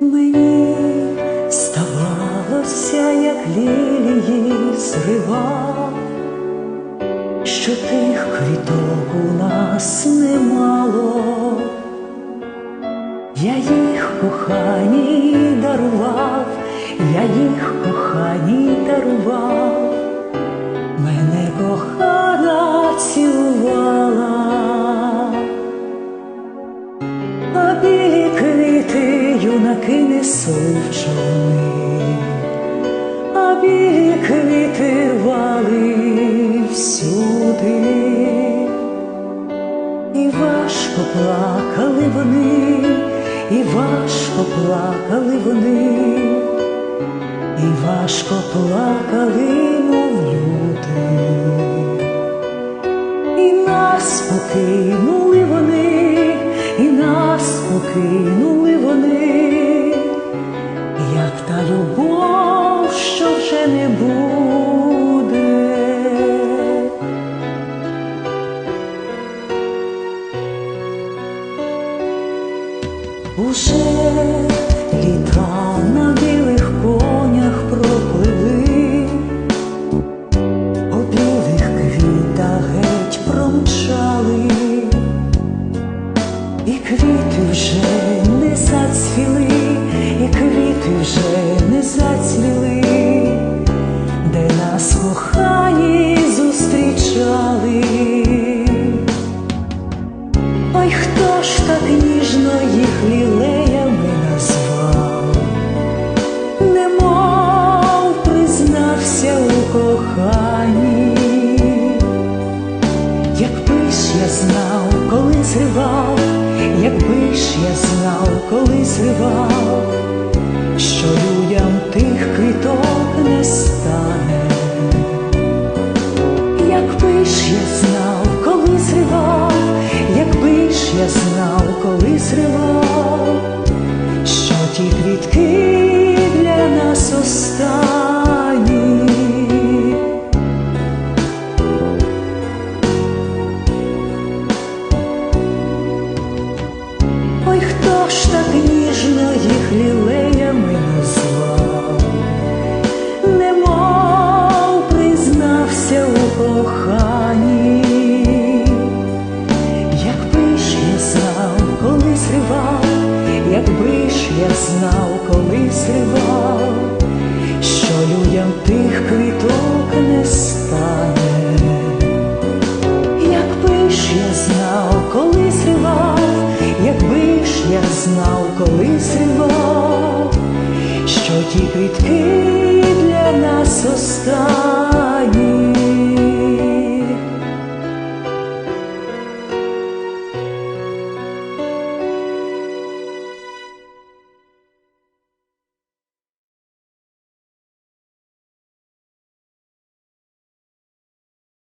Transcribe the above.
Мені ставалося, як лілії зривав, що тих квіток у нас немало, я їх коханій дарував, я їх коханій дарував. Юнаки несуть в човни, а білі квіти рвали всюди, і важко плакали вони, і важко плакали вони, і важко плакали, мов люди. І нас покинули вони, і нас покинули Уже літа на білих конях пропливли. У білих квітах геть промчали, і квіти вже не зацвіли, і квіти вже не зацвіли, де нас кохані зустрічали. Ой, хто ж так ніжно їх лілеями назвав? немов признався у коханні, якби ж я знав, коли зривав, якби ж я знав, коли зривав, що людям тих квіток не стане, якби ж я знав, коли зривав, я знав, коли зривав зривав, якби ж я знав, коли зривав, що людям тих квіток не стане, якби ж я знав, коли зривав, якби ж я знав, коли зривав, що ті квітки для нас останні.